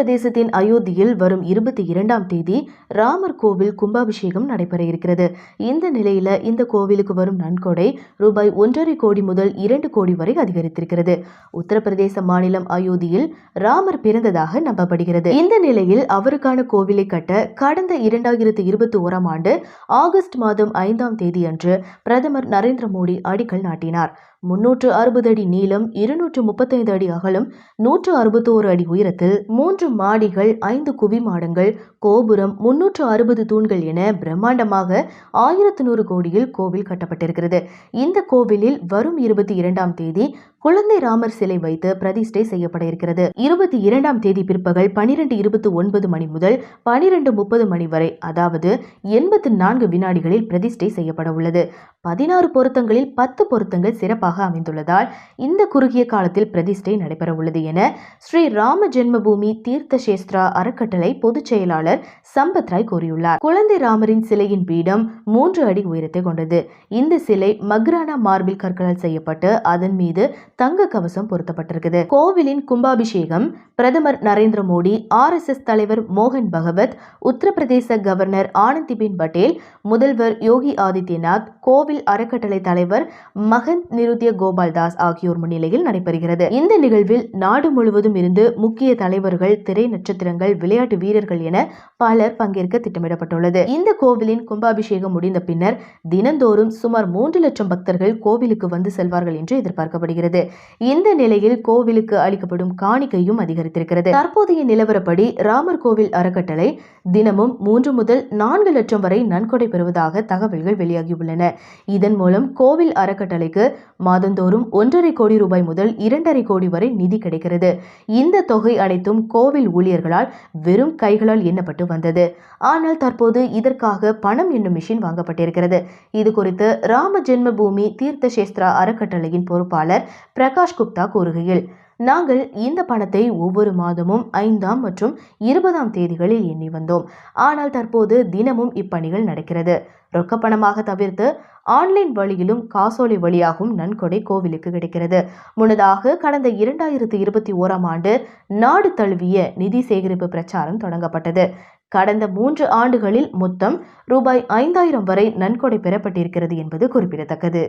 உத்தரப்பிரதேசத்தின் அயோத்தியில் வரும் இருபத்தி இரண்டாம் தேதி ராமர் கோவில் கும்பாபிஷேகம் நடைபெற இருக்கிறது. இந்த நிலையில இந்த கோவிலுக்கு வரும் நன்கொடை ரூபாய் ஒன்றரை கோடி முதல் இரண்டு கோடி வரை அதிகரித்திருக்கிறது. உத்தரப்பிரதேச மாநிலம் அயோத்தியில் ராமர் பிறந்ததாக நம்பப்படுகிறது. இந்த நிலையில் அவருக்கான கோவிலை கட்ட கடந்த இரண்டாயிரத்தி இருபத்தி ஓராம் ஆண்டு ஆகஸ்ட் மாதம் ஐந்தாம் தேதி அன்று பிரதமர் நரேந்திர மோடி அடிக்கல் நாட்டினார். முன்னூற்று அறுபது அடி நீளம் இருநூற்று முப்பத்தைந்து அடி அகலம் நூற்று அறுபத்தோரு அடி உயரத்தில் மூன்று மாடிகள் ஐந்து குவிமாடங்கள் கோபுரம் முன்னூற்று அறுபது தூண்கள் என பிரம்மாண்டமாக ஆயிரத்து நூறு கோடியில் கோவில் கட்டப்பட்டிருக்கிறது. இந்த கோவிலில் வரும் இருபத்தி இரண்டாம் தேதி குழந்தை ராமர் சிலை வைத்து பிரதிஷ்டை செய்யப்பட இருக்கிறது. இருபத்தி இரண்டாம் தேதி பிற்பகல் பனிரெண்டு இருபத்தி ஒன்பது மணி முதல் பனிரெண்டு முப்பது மணி வரை அதாவது எண்பத்து நான்கு வினாடிகளில் பிரதிஷ்டை செய்யப்பட உள்ளது. பதினாறு பொருத்தங்களில் பத்து பொருத்தங்கள் சிறப்பாக அமைந்துள்ளதால் இந்த குறுகிய காலத்தில் பிரதிஷ்டை நடைபெற உள்ளது என ஸ்ரீ ராம ஜென்மபூமி தீர்த்த சேஸ்திரா அறக்கட்டளை பொதுச் செயலாளர் சம்பத் ராய் கூறியுள்ளார். குழந்தை ராமரின் சிலையின் பீடம் மூன்று அடி உயரத்தை கொண்டது. இந்த சிலை மக்ரானா மார்பில் கற்களால் செய்யப்பட்டு அதன் மீது தங்க கவசம் பொருத்தப்பட்டிருக்குது கோவிலின் கும்பாபிஷேகம் பிரதமர் நரேந்திர மோடி ஆர்எஸ்எஸ் தலைவர் மோகன் பகவத் உத்தரப்பிரதேச கவர்னர் ஆனந்திபென் பட்டேல் முதல்வர் யோகி ஆதித்யநாத் கோவில் அறக்கட்டளை தலைவர் மகந்த் நிருத் கோபால் கோபால்தாஸ் ஆகியோர் முன்னிலையில் நடைபெறுகிறது. இந்த நிகழ்வில் நாடு முழுவதும் இருந்து முக்கிய தலைவர்கள் திரை நட்சத்திரங்கள் விளையாட்டு வீரர்கள் என பலர் பங்கேற்க திட்டமிடப்பட்டுள்ளது. இந்த கோவிலின் கும்பாபிஷேகம் முடிந்த பின்னர் தினந்தோறும் சுமார் மூன்று லட்சம் பக்தர்கள் கோவிலுக்கு வந்து செல்வார்கள் என்று எதிர்பார்க்கப்படுகிறது. இந்த நிலையில் கோவிலுக்கு அளிக்கப்படும் காணிக்கையும் அதிகரித்திருக்கிறது. தற்போதைய நிலவரப்படி ராமர் கோவில் அறக்கட்டளை தினமும் மூன்று முதல் நான்கு லட்சம் வரை நன்கொடை பெறுவதாக தகவல்கள் வெளியாகியுள்ளன. இதன் மூலம் கோவில் அறக்கட்டளைக்கு மாதந்தோறும் ஒன்றரை கோடி ரூபாய் முதல் இரண்டரை கோடி வரை நிதி கிடைக்கிறது. இந்த தொகை அனைத்தும் கோவில் ஊழியர்களால் வெறும் கைகளால் எண்ணப்பட்டு வந்தது. ஆனால் தற்போது இதற்காக பணம் என்னும் மிஷின் வாங்கப்பட்டிருக்கிறது. இது குறித்து ராம ஜென்மபூமி தீர்த்த சேஸ்திரா அறக்கட்டளையின் பொறுப்பாளர் பிரகாஷ் குப்தா கூறுகையில் நாங்கள் இந்த பணத்தை ஒவ்வொரு மாதமும் ஐந்தாம் மற்றும் இருபதாம் தேதிகளில் எண்ணி வந்தோம். ஆனால் தற்போது தினமும் இப்பணிகள் நடக்கிறது. ரொக்க பணமாக தவிர்த்து ஆன்லைன் வழியிலும் காசோலை வழியாகவும் நன்கொடை கோவிலுக்கு கிடைக்கிறது. முன்னதாக கடந்த இரண்டாயிரத்து இருபத்தி ஓராம் ஆண்டு நாடு தழுவிய நிதி சேகரிப்பு பிரச்சாரம் தொடங்கப்பட்டது. கடந்த மூன்று ஆண்டுகளில் மொத்தம் ரூபாய் ஐந்தாயிரம் வரை நன்கொடை பெறப்பட்டிருக்கிறது என்பது குறிப்பிடத்தக்கது.